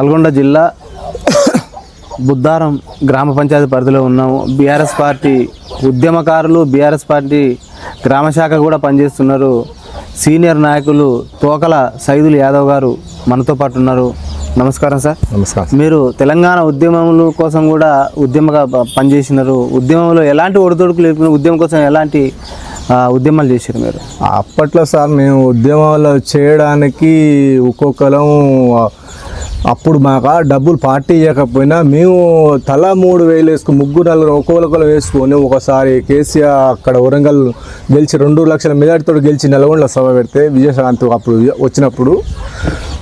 నల్గొండ జిల్లా బుద్దారం గ్రామ పంచాయతీ పరిధిలో ఉన్నాము. బీఆర్ఎస్ పార్టీ ఉద్యమకారులు బీఆర్ఎస్ పార్టీ గ్రామ శాఖ కూడా పనిచేస్తున్నారు. సీనియర్ నాయకులు తోకల సైదులు యాదవ్ గారు మనతో పాటు ఉన్నారు. నమస్కారం సార్. నమస్కారం మీరు తెలంగాణ ఉద్యమముల కోసం కూడా ఉద్యమగా పనిచేసినారు. ఉద్యమంలో ఎలాంటి ఒడిదొడుకులు లేకుండా ఉద్యమం కోసం ఎలాంటి ఉద్యమాలు చేశారు మీరు? అప్పట్లో సార్ మేము ఉద్యమాలు చేయడానికి ఒక్కొక్కరం అప్పుడు మాకు డబ్బులు పార్టీ ఇవ్వకపోయినా మేము తల మూడు వేలు వేసుకుని ముగ్గురు నలుగురు ఒక్కొక్కరు వేసుకొని ఒకసారి కేసీఆర్ అక్కడ వరంగల్ గెలిచి రెండు లక్షల మెజార్టీతో గెలిచి నల్గొండలో సభ పెడితే విజయశాంతి అప్పుడు వచ్చినప్పుడు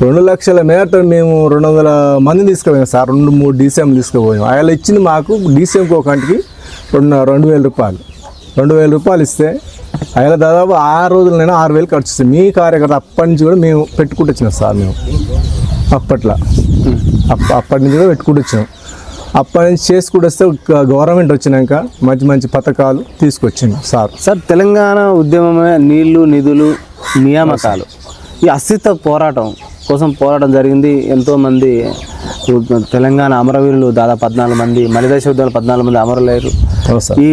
రెండు లక్షల మేరతో మేము రెండు వందల మంది తీసుకుపోయాం సార్. రెండు మూడు డీసీఎం తీసుకుపోయాం. ఆయన ఇచ్చింది మాకు డీసీఎంకి ఒక కంటికి రెండు రెండు వేల రూపాయలు. రెండు వేల రూపాయలు ఇస్తే ఆయన దాదాపు ఆరు రోజులైనా ఆరు వేలు ఖర్చు మీ కార్యకర్త అప్పటి నుంచి కూడా మేము పెట్టుకుంటూ వచ్చినాం సార్ మేము. అప్పట్లో. అప్ప అప్పటి నుంచి కూడా పెట్టుకుంటూ వచ్చినాం అప్పటి నుంచి చేసుకుంటూ వస్తే గవర్నమెంట్ వచ్చినాక మంచి మంచి పథకాలు తీసుకొచ్చింది సార్. సార్ తెలంగాణ ఉద్యమమే నీళ్ళు నిధులు నియామకాలు. ఈ అస్తిత్వ పోరాటం కోసం పోరాటం జరిగింది. ఎంతోమంది తెలంగాణ అమరవీరులు దాదాపు పద్నాలుగు మంది మలిదశ యుద్ధాలు పద్నాలుగు మంది అమరులయ్యారు. ఈ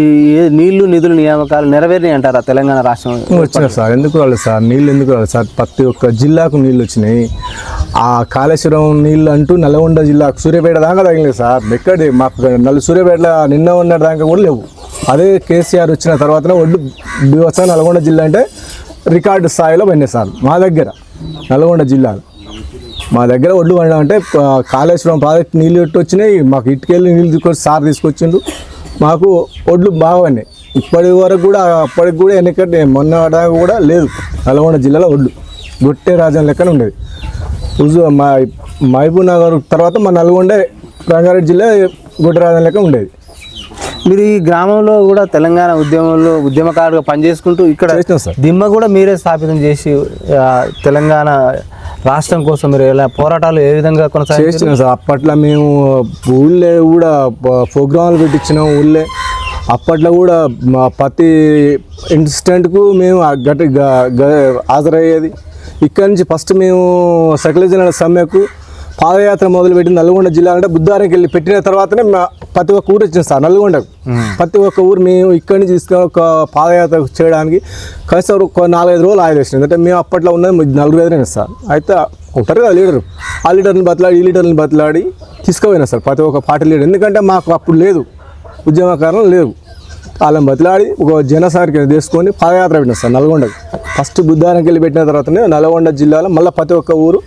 నీళ్ళు నిధులు నియామకాలు నెరవేరినాయి అంటారా తెలంగాణ రాష్ట్రం? వచ్చినాయి సార్. ఎందుకు రాలేదు సార్? నీళ్ళు ఎందుకు రాలేదు సార్? ప్రతి ఒక్క జిల్లాకు నీళ్ళు వచ్చినాయి. ఆ కాళేశ్వరం నీళ్ళు అంటూ నల్గొండ జిల్లా సూర్యాపేట దాకా తగిలేదు సార్. ఎక్కడి మాకు నల్ల సూర్యాపేట నిన్న ఉన్న దాకా కూడా లేవు. అదే కేసీఆర్ వచ్చిన తర్వాతనే ఒడ్డు బీవత్స నల్గొండ జిల్లా అంటే రికార్డు స్థాయిలో పడినాయి సార్. మా దగ్గర నల్గొండ జిల్లాలో. మా దగ్గర ఒడ్లు పండడం అంటే కాళేశ్వరం ప్రాజెక్ట్ నీళ్ళు పెట్టి వచ్చినాయి మాకు ఇటుకెళ్ళి నీళ్ళు తీసుకొచ్చి సార్ తీసుకొచ్చిండు మాకు ఒడ్లు బాగా పడినాయి ఇప్పటి వరకు కూడా అప్పటికి కూడా ఎన్నికటి మొన్న దాకా కూడా లేదు. నల్గొండ జిల్లాలో ఒడ్లు. గొట్టే రాజం లెక్కన ఉండేది. హుజూ మా మహబూబ్ నగర్ తర్వాత మా నల్గొండ రంగారెడ్డి జిల్లా గొట్టే రాజ్యం లెక్క ఉండేది. మీరు ఈ గ్రామంలో కూడా తెలంగాణ ఉద్యమంలో ఉద్యమకారుగా పనిచేసుకుంటూ ఇక్కడ దిమ్మ కూడా మీరే స్థాపితం చేసి తెలంగాణ రాష్ట్రం కోసం మీరు ఎలా పోరాటాలు ఏ విధంగా కొనసాగించారు? చేసినాం సార్. అప్పట్లో మేము ఊళ్ళే కూడా ప- ప్రోగ్రాంలు పెట్టించినాం ఊళ్ళే. అప్పట్లో కూడా మా ప్రతి ఇన్సిడెంట్కు మేము ఆ గట్టి గ- గ- హాజరయ్యేది. ఇక్కడి నుంచి ఫస్ట్ మేము సకలజన సమ్మెకు పాదయాత్ర మొదలుపెట్టి నల్గొండ జిల్లా అంటే బుద్ధానికి వెళ్ళి పెట్టిన తర్వాతనే మా ప్రతి ఒక్క ఊరు వచ్చింది సార్ నల్గొండకు. ప్రతి ఒక్క ఊరు మేము ఇక్కడి నుంచి తీసుకొని ఒక పాదయాత్ర చేయడానికి కనీసం ఒక నాలుగైదు రోజులు ఆయుధ వేసినాం. అంటే మేము అప్పట్లో ఉన్నది నలుగురు ఎదురైనా సార్. అయితే ఉంటారు కదా లీడర్. ఆ లీడర్ని బతలాడి ఈ లీడర్ని బతలాడి తీసుకుపోయినా సార్ ప్రతి ఒక్క పార్టీ లీడర్. ఎందుకంటే మాకు అప్పుడు లేదు. ఉద్యమకారం లేవు. వాళ్ళని బతిలాడి ఒక జనసారికి తీసుకొని పాదయాత్ర పెట్టిన సార్ నల్గొండకి. ఫస్ట్ బుద్ధానికి వెళ్ళి పెట్టిన తర్వాతనే నల్గొండ జిల్లాలో మళ్ళీ ప్రతి ఒక్క ఊరు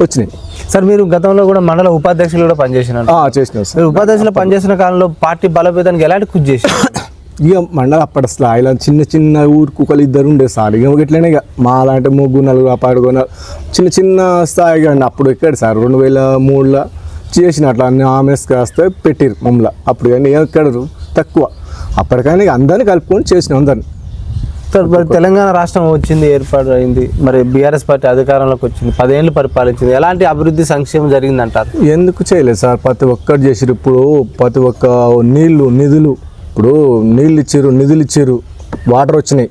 వచ్చినాయి. సార్ మీరు గతంలో కూడా మండల ఉపాధ్యక్షులు కూడా పనిచేసినారు. ఆ, చేసినాం సార్. ఉపాధ్యక్షులు పనిచేసిన కాలంలో పార్టీ బలోపేతానికి ఎలాంటి కృషి చేశారు? ఇక మండలం అప్పటి అసలు ఇలా చిన్న చిన్న ఊరు కుక్కలు ఇద్దరు ఉండే సార్. ఇక ఇట్లనే ఇక మా లాంటి ముగ్గురు నలుగురు పాడుకొని చిన్న చిన్న స్థాయిగా అండి అప్పుడు ఎక్కడ సార్? రెండు వేల మూడులో చేసిన అట్లా అన్ని ఆమెస్ కాస్తే పెట్టిరు మమ్మల్ని. అప్పుడు కానీ ఎక్కడరు తక్కువ. అప్పటికైనా అందరిని కలుపుకొని చేసినాం అందరిని. తెలంగాణ రాష్ట్రం వచ్చింది ఏర్పాటు అయింది మరి బీఆర్ఎస్ పార్టీ అధికారంలోకి వచ్చింది పదేళ్ళు పరిపాలించింది ఎలాంటి అభివృద్ధి సంక్షేమం జరిగిందంటారు? ఎందుకు చేయలేదు సార్? ప్రతి ఒక్కరు చేసిరు ఇప్పుడు ప్రతి ఒక్క నీళ్ళు నిధులు ఇప్పుడు నీళ్ళు ఇచ్చారు నిధులు ఇచ్చారు వాటర్ వచ్చినాయి.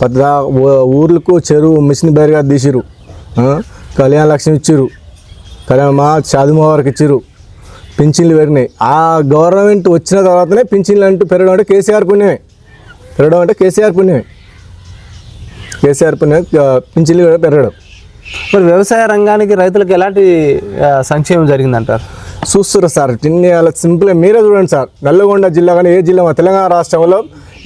ప్రతి దా- ఊ- ఊర్లకు చెరువు మిషన్ బైర్గా తీసిరు? కళ్యాణ లక్ష్మి ఇచ్చారు కళ్యాణ మా చదువు వారికి ఇచ్చారు పింఛన్లు పెరిగినాయి. ఆ గవర్నమెంట్ వచ్చిన తర్వాతనే పింఛన్లు అంటూ పెరగడం అంటే కేసీఆర్ పుణ్యమే. పెరగడం అంటే కేసీఆర్ పుణ్యమే. కేసీఆర్ పుణ్యం ఆ, పింఛన్లు కూడా పెరగడం. మరి వ్యవసాయ రంగానికి రైతులకు ఎలాంటి సంక్షేమం జరిగిందంటారు? చూస్తున్నారు సార్ చిన్న అలా సింపుల్ మీరే చూడండి సార్. నల్లగొండ జిల్లా కానీ ఏ జిల్లా మా తెలంగాణ రాష్ట్రంలో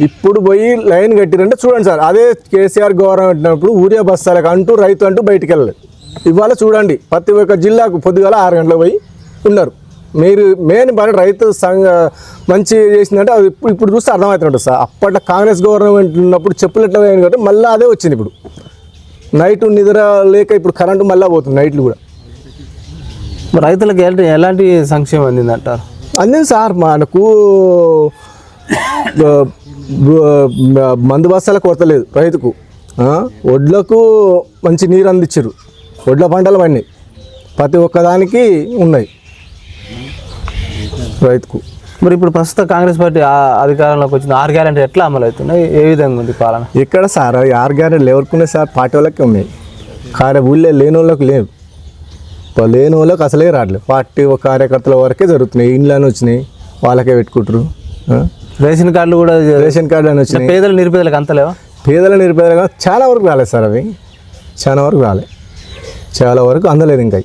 ఇప్పుడు పోయి లైన్ కట్టిరంటే చూడండి సార్. అదే కేసీఆర్ గవర్నమెంట్ ఉన్నప్పుడు ఊరియా బస్తాలకు అంటూ రైతు అంటూ బయటికి వెళ్ళలేదు. ఇవాళ చూడండి ప్రతి ఒక్క జిల్లాకు పొద్దుగాల ఆరు గంటలకు పోయి ఉన్నారు. మీరు మెయిన్ పని రైతు సంఘ మంచి చేసిందంటే అది ఇప్పుడు ఇప్పుడు చూస్తే అర్థమవుతుంటుంది సార్. అప్పట్లో కాంగ్రెస్ గవర్నమెంట్ ఉన్నప్పుడు చెప్పులు ఎట్లా కాబట్టి మళ్ళీ అదే వచ్చింది ఇప్పుడు. నైట్ నిద్ర లేక ఇప్పుడు కరెంటు మళ్ళీ పోతుంది నైట్లు కూడా. రైతులకు ఎలాంటి ఎలాంటి సంక్షేమం అందిందంటారు అందింది సార్. మనకు మందు బస్తాల కొరత లేదు రైతుకు. వడ్లకు మంచి నీరు అందించారు. వడ్ల పంటలు పండినాయి. ప్రతి ఒక్కదానికి ఉన్నాయి. రైతుకు. మరి ఇప్పుడు ప్రస్తుత కాంగ్రెస్ పార్టీ ఆ అధికారంలోకి వచ్చింది ఆరు గ్యారెంటీ ఎట్లా అమలు అవుతున్నాయి? ఏ విధంగా ఉంది పాలన? ఎక్కడ సార్ ఆరు గ్యారెంట్లు ఎవరికి సార్ పార్టీ వాళ్ళకి ఉన్నాయి. కారే ఊళ్ళో లేని వాళ్ళకి లేవు. లేని వాళ్ళకి అసలే రావట్లేదు. పార్టీ కార్యకర్తల వరకే జరుగుతున్నాయి. ఇండ్లని వచ్చినాయి. వాళ్ళకే పెట్టుకుంటారు? రేషన్ కార్డులు కూడా రేషన్ కార్డు అని వచ్చినాయి. పేదలు నిరుపేదలకు అంతలేవా పేదల నిరుపేదలుగా చాలా వరకు రాలేదు సార్ అవి. చాలా వరకు రాలేదు చాలా వరకు అందలేదు ఇంకా.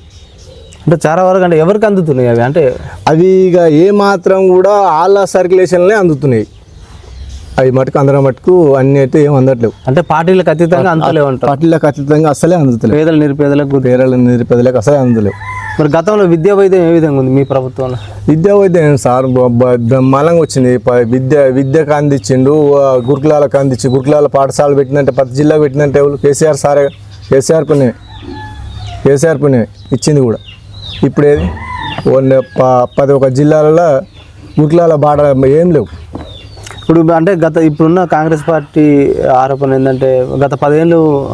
అంటే చాలా వరకు అంటే ఎవరికి అందుతున్నాయి అవి? అంటే అవి ఇక ఏ మాత్రం కూడా వాళ్ళ సర్క్యులేషన్లే అందుతున్నాయి. అవి మటుకు అందరం మటుకు అన్ని అయితే ఏం అందట్లేవు. అంటే పార్టీలకు అతీతంగా అంతలేవు అంటారు పార్టీలకు ఖచ్చితంగా అసలే అందుతలేవు. పేదల నిరుపేదలకు. పేదల నిరుపేదలకు అసలే అందులేవు మరి గతంలో విద్యా వైద్యం ఏ విధంగా ఉంది మీ ప్రభుత్వంలో? విద్యా వైద్యం సార్? బ్రహ్మాండంగా వచ్చింది. విద్య విద్యకు అందించిండు గురుకులాలకు అందించి గురుకులాల పాఠశాల పెట్టినంటే ప్రతి జిల్లా పెట్టినంటే ఎవరు? కేసీఆర్ సారే కేసీఆర్ పుణ్యమే కేసీఆర్ పుణ్యమే ఇచ్చింది కూడా. ఇప్పుడు ఏది ఓన్లీ ప- పది ఒక జిల్లాలలో గురుకులాల బాట ఏం లేవు. ఇప్పుడు అంటే గత ఇప్పుడున్న కాంగ్రెస్ పార్టీ ఆరోపణ ఏంటంటే గత పదేళ్ళు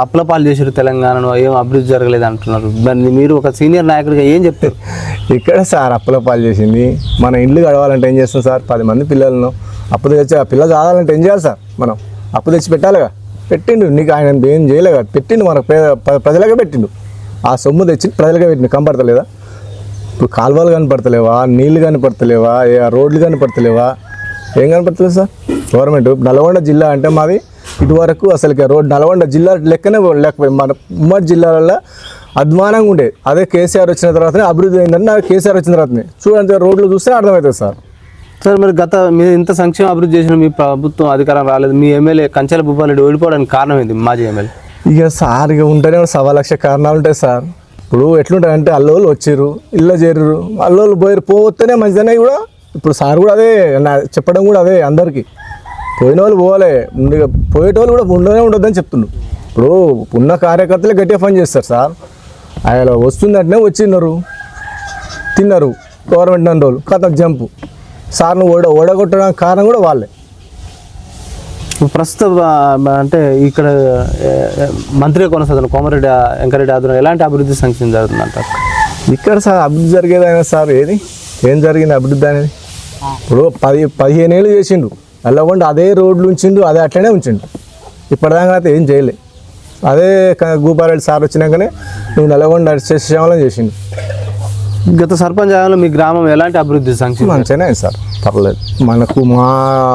అప్లపాలు చేసారు తెలంగాణను ఏం అభివృద్ధి జరగలేదు అంటున్నారు. దాన్ని మీరు ఒక సీనియర్ నాయకుడిగా ఏం చెప్తారు? ఇక్కడ సార్ అప్పుల పాలు చేసింది. మన ఇల్లు గడవాలంటే ఏం చేస్తాం సార్? పది మంది పిల్లలను అప్పు తెచ్చి ఆ పిల్లలు చదవాలంటే ఏం చేయాలి సార్ మనం? అప్పు తెచ్చి పెట్టాలిగా? పెట్టిండు. నీకు ఆయన ఏం చేయలేగా? పెట్టిండు మన పే- ప్ర- ప్రజలకే పెట్టిండు. ఆ సొమ్ము తెచ్చి ప్రజలకే వీటిని కనపడతలేదా? ఇప్పుడు కాలువలు కనపడతలేవా? నీళ్ళు కనపడతలేవా? రోడ్లు కనపడతలేవా? ఏం కనపడతలేదు సార్? గవర్నమెంట్ నల్గొండ జిల్లా అంటే మాది ఇటువరకు అసలు రోడ్ నల్గొండ జిల్లా లెక్కనే లేకపోయింది మన ఉమ్మడి జిల్లాలలో అధ్వానంగా ఉండేది అదే కేసీఆర్ వచ్చిన తర్వాతనే అభివృద్ధి అయిందని నాకు కేసీఆర్ వచ్చిన తర్వాతనే. చూడండి రోడ్లు చూస్తే అర్థమవుతుంది సార్. సార్ మరి గత మీరు ఇంత సంక్షేమ అభివృద్ధి చేసిన మీ ప్రభుత్వం అధికారం రాలేదు. మీ ఎమ్మెల్యే కంచెల భూపాలరెడ్డి ఓడిపోవడానికి కారణం ఏంది మాజీ ఎమ్మెల్యే. ఇక సార్ ఇక ఉంటేనే సవా లక్ష కారణాలు ఉంటాయి సార్. ఇప్పుడు ఎట్లుంటాయి అంటే అల్లోళ్ళు వచ్చారు ఇళ్ళ చేరు అల్లోళ్ళు పోయారు పోతేనే మంచిదనే కూడా ఇప్పుడు సార్ కూడా అదే నా చెప్పడం కూడా అదే అందరికీ. పోయిన వాళ్ళు పోవాలి ముందుగా పోయేటోళ్ళు కూడా ఉండనే ఉండొద్దని చెప్తున్నారు ఇప్పుడు ఉన్న కార్యకర్తలు గట్టిగా పని చేస్తారు సార్. ఆయన వస్తుందంటేనే వచ్చిన్నారు. తిన్నారు గవర్నమెంట్ నన్ను రోజులు కథ జంపు. సార్ను ఓడ ఓడగొట్టడానికి కారణం కూడా వాళ్ళే. ప్రస్తుత అంటే ఇక్కడ మంత్రి కొనసాగుతున్న కోమరెడ్డి వెంకరెడ్డి ఆధ్వర్యం ఎలాంటి అభివృద్ధి సంక్షేమం జరుగుతుంది అంటారు ఇక్కడ సార్ అభివృద్ధి జరిగేదైనా సార్ ఏది? ఏం జరిగింది అభివృద్ధి అనేది? ఇప్పుడు పది పదిహేను ఏళ్ళు చేసిండు వెళ్ళకుండా అదే రోడ్లు ఉంచిండు అదే అట్లనే ఉంచిండు ఇప్పటిదాకా అయితే ఏం చేయలే. అదే క- గోపారెడ్డి సార్ వచ్చినాకనే నువ్వు నల్గొండ చేసేవాళ్ళని చేసిండు గత సర్పంచ్ హయాంలో మీ గ్రామం ఎలాంటి అభివృద్ధి సంక్షేమం మంచిగానే సార్ పర్లేదు. మనకు మా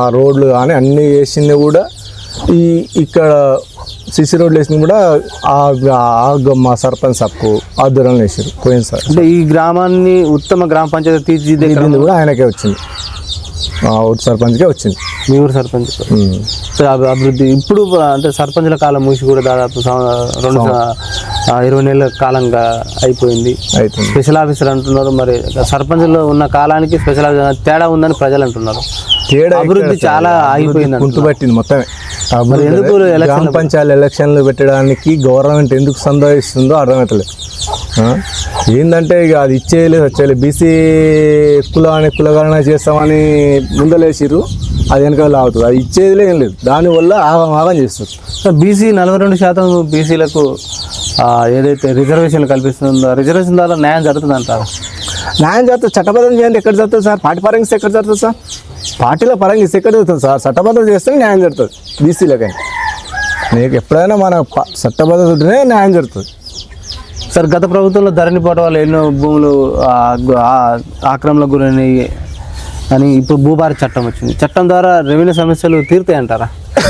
రోడ్లు కానీ అన్నీ వేసింది కూడా ఈ ఇక్కడ సిసి రోడ్లు వేసింది కూడా ఆ- మా సర్పంచ్ సప్పు ఆధ్వర్యంలో వేసారు పోయింది సార్. అంటే ఈ గ్రామాన్ని ఉత్తమ గ్రామ పంచాయతీ తీర్చిదిద్దే క్రమం ఇది కూడా ఆయనకే వచ్చింది. ఆ ఊరు సర్పంచ్కే వచ్చింది. మీ ఊరు సర్పంచ్ అభివృద్ధి ఇప్పుడు అంటే సర్పంచ్ల కాలం మూసి కూడా దాదాపు రెండు ఇరవై నెలల కాలంగా అయిపోయింది. స్పెషల్ ఆఫీసర్ అంటున్నారు మరి సర్పంచ్లో ఉన్న కాలానికి స్పెషల్ ఆఫీసర్ తేడా ఉందని ప్రజలు అంటున్నారు. తేడా అభివృద్ధి చాలా ఆగిపోయింది గుంటు పట్టింది మొత్తమే. మరి ఎందుకు గ్రామ పంచాయతీ ఎలక్షన్లు పెట్టడానికి గవర్నమెంట్ ఎందుకు సందేహిస్తుందో అర్థమవుతలేదు. ఆ? ఏందంటే ఇక అది ఇచ్చేయలేదు వచ్చేయలేదు. బీసీ కులాన్ని కులగణన చేస్తామని ముందలేసిర్రు. అది వెనకాల లాగుతుంది. అది ఇచ్చేదిలే ఏం లేదు. దానివల్ల ఆగం ఆగం చేస్తుంది. బీసీ నలభై రెండు శాతం బీసీలకు ఏదైతే రిజర్వేషన్లు కల్పిస్తుందో రిజర్వేషన్ ద్వారా న్యాయం జరుగుతుంది అంటారు న్యాయం చేస్తే చట్టబద్ధం చేయండి ఎక్కడ జరుగుతుంది సార్? పార్టీ పరంగా ఎక్కడ జరుగుతుంది సార్? పార్టీల పరంగా ఇస్తే ఎక్కడ జరుగుతుంది సార్? చట్టబద్ధం చేస్తే న్యాయం జరుగుతుంది బీసీలకైనా నీకు ఎప్పుడైనా మన చట్టబద్ధత ఉంటేనే న్యాయం జరుగుతుంది. సార్ గత ప్రభుత్వంలో ధరణి వల్ల ఎన్నో భూములు ఆ, గు- ఆ, ఆక్రమణలకు గురైనాయి. అని ఇప్పుడు భూభారతి చట్టం వచ్చింది. చట్టం ద్వారా రెవెన్యూ సమస్యలు తీరుతాయి అంటారా?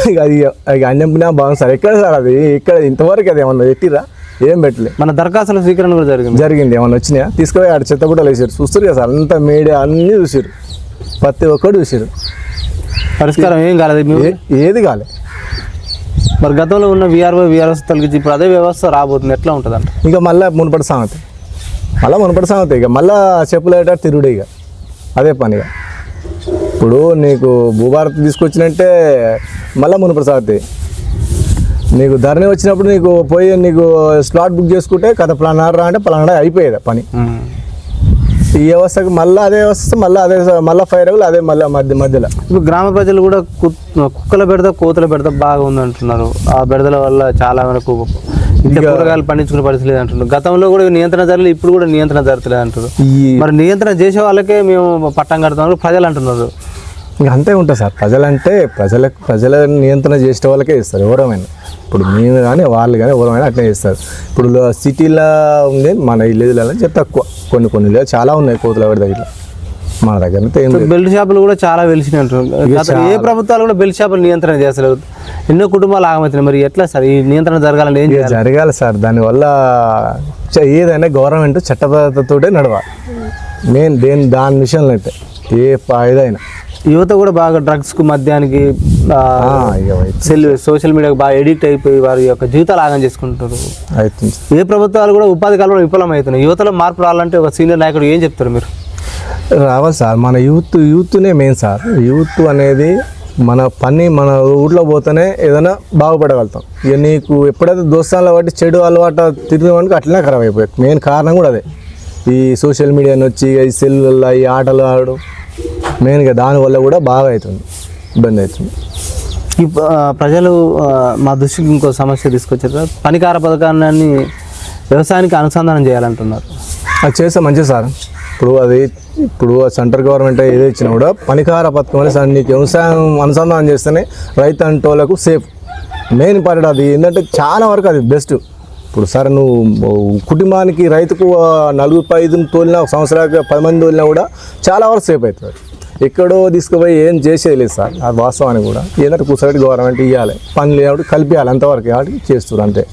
ఇక అది ఇక అన్నం బాగుంది సార్. ఎక్కడ సార్ అది? ఇక్కడ ఇంతవరకు అది ఏమన్నా పెట్టిరా? ఏం పెట్టలే. మన దరఖాస్తుల స్వీకరణ కూడా జరిగింది. జరిగింది. ఏమన్నా వచ్చినాయా? తీసుకుపోయి ఆడ చెత్త కూడా వేసారు చూస్తారు కదా సార్. అంతా మీడియా అన్నీ చూసారు ప్రతి ఒక్కటి చూసారు పరిష్కారం ఏం కాలేదు? ఏది కాలే. మరి గతంలో ఉన్న విఆర్ఓ విఆర్ఎస్ తొలగించి ఇప్పుడు అదే వ్యవస్థ రాబోతుంది. ఎట్లా ఉంటుంది అంట ఇంకా మళ్ళీ మునుపటి సామెత. మళ్ళీ మునుపటి సామెత. ఇక మళ్ళీ చెప్పులేట తిరుడే ఇక. అదే పనిగా. ఇప్పుడు నీకు భూభారత్ తీసుకొచ్చినంటే మళ్ళీ మునుపటి సాగుతాయి నీకు ధరణి వచ్చినప్పుడు నీకు పోయి నీకు స్లాట్ బుక్ చేసుకుంటే కథ పలానా అంటే పలానా అయిపోయేది పని. ఈ వ్యవస్థకి మళ్ళీ అదే వ్యవస్థ మళ్ళీ అదే మళ్ళీ ఫైర్ అదే మళ్ళీ మధ్య మధ్యలో. ఇప్పుడు గ్రామ ప్రజలు కూడా కుక్కల బెడద కోతుల బెడద బాగా ఉంది అంటున్నారు ఆ బెడదల వల్ల చాలా వరకు కూరగాయలు పండించుకునే పరిస్థితి లేదు అంటున్నారు గతంలో కూడా నియంత్రణ జరగలేదు ఇప్పుడు కూడా నియంత్రణ జరగలేదు అంటారు మరి నియంత్రణ చేసే వాళ్ళకే మేము పట్టం కడుతున్నాం ప్రజలు అంటున్నారు. ఇంకా అంతే ఉంటుంది సార్. ప్రజలంటే ప్రజలకు ప్రజల నియంత్రణ చేసే వాళ్ళకే ఇస్తారు ఎవరమైనా. ఇప్పుడు మేము కానీ వాళ్ళు కానీ ఎవరమైనా అట్లే చేస్తారు. ఇప్పుడు సిటీలో ఉంది మన విలేజ్లలో చెత్త తక్కువ. కొన్ని కొన్ని చాలా ఉన్నాయి కోతుల వాడి దగ్గర మన దగ్గర బెల్ట్ షాపులు కూడా చాలా గత ఏ ప్రభుత్వాలు కూడా బెల్ట్ షాపులు నియంత్రణ చేస్తలేవు ఎన్నో కుటుంబాలు ఆగమవుతున్నాయి మరి ఎట్లా సార్? ఈ నియంత్రణ జరగాలంటే ఏం జరగాలి సార్. దానివల్ల ఏదైనా గవర్నమెంట్ చట్టబద్ధతతోటే నడవాలి. మెయిన్ దేని దాని విషయంలో అయితే ఏ ఏదైనా. యువత కూడా బాగా డ్రగ్స్కు మద్యానికి సోషల్ మీడియాకి బాగా ఎడిక్ట్ అయిపోయి వారి యొక్క జీవితాలు ఆగం చేసుకుంటారు ఏ ప్రభుత్వాలు కూడా ఉపాధి కల్పన విఫలం అవుతున్నాయి యువతలో మార్పు రావాలంటే ఒక సీనియర్ నాయకుడు ఏం చెప్తారు మీరు? రావాలి సార్. మన యూత్ యూత్నే మెయిన్ సార్. యూత్ అనేది మన పని మన ఊర్లో పోతేనే ఏదైనా బాగుపడగలుగుతాం. ఇక నీకు ఎప్పుడైతే దోస్తాన్లో బట్టి చెడు అలవాటు తిరిగినవానికి అట్లనే ఖరాబ్ అయిపోయాయి మెయిన్ కారణం కూడా అదే. ఈ సోషల్ మీడియాని వచ్చి ఈ సెల్లుల్లో ఈ ఆటలు ఆడు మెయిన్గా దానివల్ల కూడా బాగా అవుతుంది. ఇబ్బంది అవుతుంది. ఈ ప్రజలు మా దృష్టికి ఇంకో సమస్య తీసుకొచ్చారు పనికార పథకాన్ని వ్యవసాయానికి అనుసంధానం చేయాలంటున్నారు. అది చేస్తే మంచిది సార్. ఇప్పుడు అది ఇప్పుడు సెంట్రల్ గవర్నమెంట్ ఏదో ఇచ్చినా కూడా పనికార పథకం అనేది సార్ నీకు వ్యవసాయం అనుసంధానం చేస్తేనే రైతు అంటోళ్ళకు సేఫ్. మెయిన్ ఇంపార్టెంట్ అది ఏంటంటే చాలా వరకు అది బెస్ట్. ఇప్పుడు సరే నువ్వు కుటుంబానికి రైతుకు ఆ, నలుగురు ఐదు తోలినా ఒక సంవత్సరానికి పది మంది తోలినా కూడా చాలా వరకు సేఫ్ అవుతుంది. ఎక్కడో తీసుకుపోయి ఏం చేసేది లేదు సార్ అది వాస్తవానికి కూడా. ఏంటంటే కూర్చోబెట్టి గవర్నమెంట్ ఇవ్వాలి పనులు కాబట్టి కలిపియాలి అంతవరకు కాబట్టి చేస్తారు అంతే.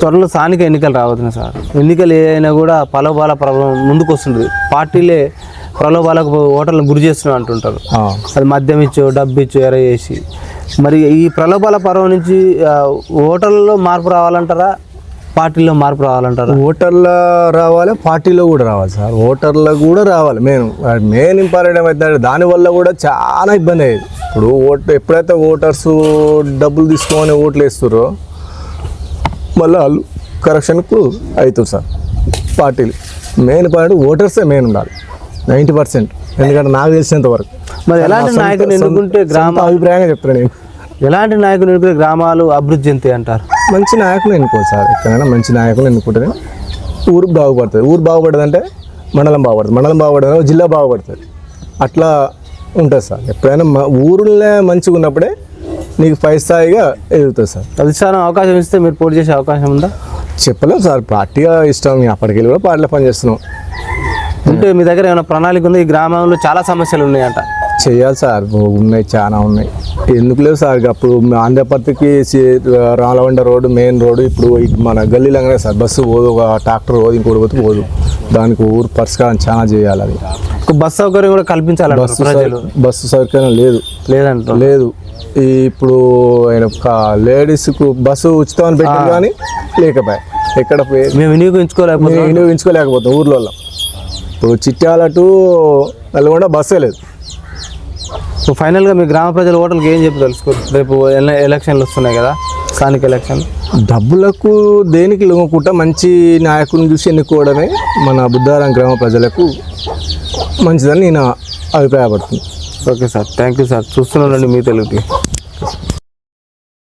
త్వరలో స్థానిక ఎన్నికలు రాబోతున్నాయి సార్? ఎన్నికలు ఏ అయినా కూడా ప్రలోభాల ప్రభావం ముందుకు వస్తుంది పార్టీలే ప్రలోభాలకు ఓటర్లను గురి చేస్తున్నాం అంటుంటారు. ఆ. అది మద్యం ఇచ్చో డబ్బు ఇచ్చో ఎర చేసి మరి ఈ ప్రలోభాల పర్వం నుంచి ఆ, ఓటర్లలో మార్పు రావాలంటారా? పార్టీలో మార్పు రావాలంటారా? ఓటర్ల రావాలి పార్టీలో కూడా రావాలి సార్. ఓటర్ల కూడా రావాలి. మెయిన్ మెయిన్ ఇంపార్టెంట్ ఏమైందంటే దానివల్ల కూడా చాలా ఇబ్బంది అయ్యేది. ఇప్పుడు ఓట్ ఎప్పుడైతే ఓటర్స్ డబ్బులు తీసుకొని ఓట్లు వేస్తారో మళ్ళీ వాళ్ళు కరెక్షన్కు అవుతుంది సార్. పార్టీలు. మెయిన్ ఇంపార్టెంట్ ఓటర్సే మెయిన్ ఉండాలి. Ninety percent. ఎందుకంటే నాకు తెలిసినంత వరకు. మరి ఎలాంటి సొంత- ఎన్నుకుంటే గ్రామ అభిప్రాయంగా చెప్తాను నేను. ఎలాంటి నాయకుని ఎన్నుకుంటే గ్రామాలు అభివృద్ధి చెందుతాయి అంటారు? మంచి నాయకులు ఎన్నుకోవాలి సార్. ఎక్కడైనా మంచి నాయకులు ఎన్నుకుంటేనే ఊరు బాగుపడుతుంది. ఊరు బాగుపడదంటే మండలం బాగుపడుతుంది. మండలం బాగుపడదు జిల్లా బాగుపడుతుంది. అట్లా ఉంటుంది సార్. ఎప్పుడైనా మా ఊరులో మంచిగా ఉన్నప్పుడే నీకు పై స్థాయిగా ఎదుగుతుంది సార్. అధిష్టానం అవకాశం ఇస్తే మీరు పోటీ చేసే అవకాశం ఉందా? చెప్పలేం సార్. పార్టీగా ఇష్టం. అప్పటికి వెళ్ళి కూడా పార్టీలో పనిచేస్తున్నాం. ఉంటే మీ దగ్గర ఏమైనా ప్రణాళిక ఉంది? ఈ గ్రామంలో చాలా సమస్యలు ఉన్నాయంట. చేయాలి సార్. ఉన్నాయి చాలా ఉన్నాయి. ఎందుకు లేదు సార్? అప్పుడు ఆంధ్రపతికి రాలవండ రోడ్డు మెయిన్ రోడ్డు ఇప్పుడు మన గల్లీలంగానే సార్. బస్సు పోదు ఒక ట్రాక్టర్ పోదు ఇంకోటి పోతే పోదు. దానికి ఊరు పరిష్కారం చాలా చేయాలి అది. ఒక బస్ సౌకర్యం కూడా కల్పించాలంట బస్సు బస్సు సౌకర్యం లేదు. లేదంట లేదు. ఈ ఇప్పుడు ఆయన లేడీస్కు బస్సు ఉచితం అని పెట్టారు కానీ లేకపోయా. ఎక్కడ పోయి- మేము వినియోగించుకోలేకపోతే వినియోగించుకోలేకపోతాం ఊర్లో ఇప్పుడు చిట్యాల టు నల్గొండ బస్సే లేదు. సో ఫైనల్గా మీ గ్రామ ప్రజల ఓటర్లకు ఏం చెప్పి తెలుసుకోరు రేపు ఎల- ఎలక్షన్లు వస్తున్నాయి కదా స్థానిక ఎలక్షన్. డబ్బులకు దేనికి లొంగకుండా మంచి నాయకుని చూసి ఎన్నుకోవడమే మన బుద్ధారం గ్రామ ప్రజలకు మంచిదని నేను అభిప్రాయపడుతుంది. Okay sir. Thank you sir. చూస్తున్నానండి మీ తెలుగుకి.